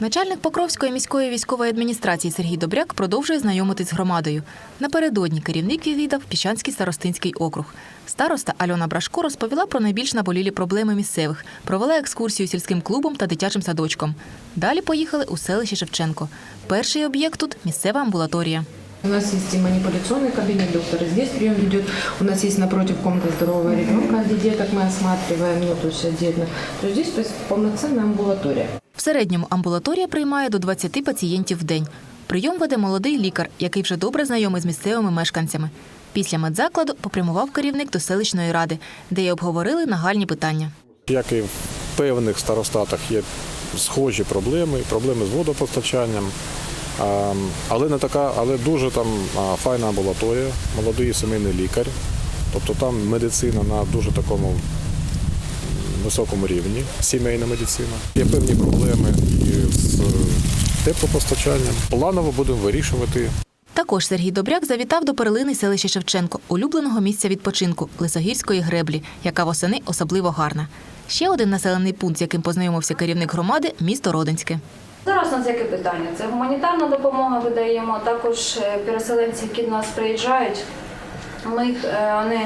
Начальник Покровської міської військової адміністрації Сергій Добряк продовжує знайомитись з громадою. Напередодні керівник відвідав Піщанський старостинський округ. Староста Альона Брашко розповіла про найбільш наболілі проблеми місцевих, провела екскурсію сільським клубом та дитячим садочком. Далі поїхали у селище Шевченко. Перший об'єкт тут місцева амбулаторія. У нас есть и манипуляционный кабинет, доктор здесь прием ведет. У нас есть напротив комната здорового ребенка, где деток мы осматриваем, ну, то есть отдельно. То есть здесь то есть, полноценная амбулатория. В середньому амбулаторія приймає до 20 пацієнтів в день. Прийом веде молодий лікар, який вже добре знайомий з місцевими мешканцями. Після медзакладу попрямував керівник до селищної ради, де й обговорили нагальні питання. Як і в певних старостатах є схожі проблеми, проблеми з водопостачанням. А, Але не така, але дуже там файна амбулаторія, молодий сімейний лікар. Тобто там медицина на дуже такому високому рівні, сімейна медицина. Є певні проблеми з е, теплопостачанням. Планово будемо вирішувати Також Сергій Добряк завітав до перлини селища Шевченко, улюбленого місця відпочинку Лисогірської греблі, яка восени особливо гарна. Ще один населений пункт, з яким познайомився керівник громади місто Родинське. Зараз у нас яке питання? Це гуманітарна допомога видаємо. Також е, переселенці, які до нас приїжджають, ми їх, е, вони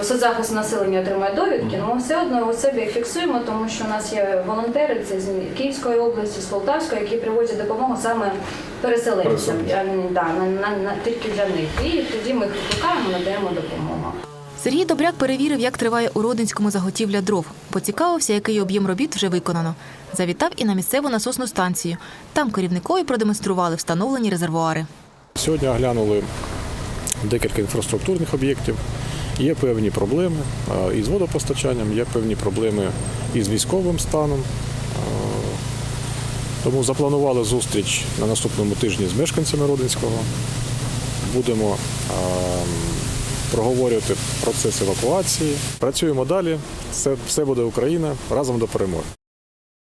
е, соцзахист населення отримує довідки, але ми все одно у себе їх фіксуємо, тому що у нас є волонтери це з Київської області, з Полтавської, які привозять допомогу саме переселенцям, а да, на, на, на, тільки для них. І тоді ми їх викликаємо, надаємо допомогу. Сергій Добряк перевірив, як триває у Родинському заготівля дров. Поцікавився, який об'єм робіт вже виконано. Завітав і на місцеву насосну станцію. Там керівникові продемонстрували встановлені резервуари. Сьогодні оглянули декілька інфраструктурних об'єктів. Є певні проблеми із водопостачанням, є певні проблеми із військовим станом. Тому запланували зустріч на наступному тижні з мешканцями Родинського. Будемо проговорювати процес евакуації. Працюємо далі. Все, все буде Україна разом до перемоги.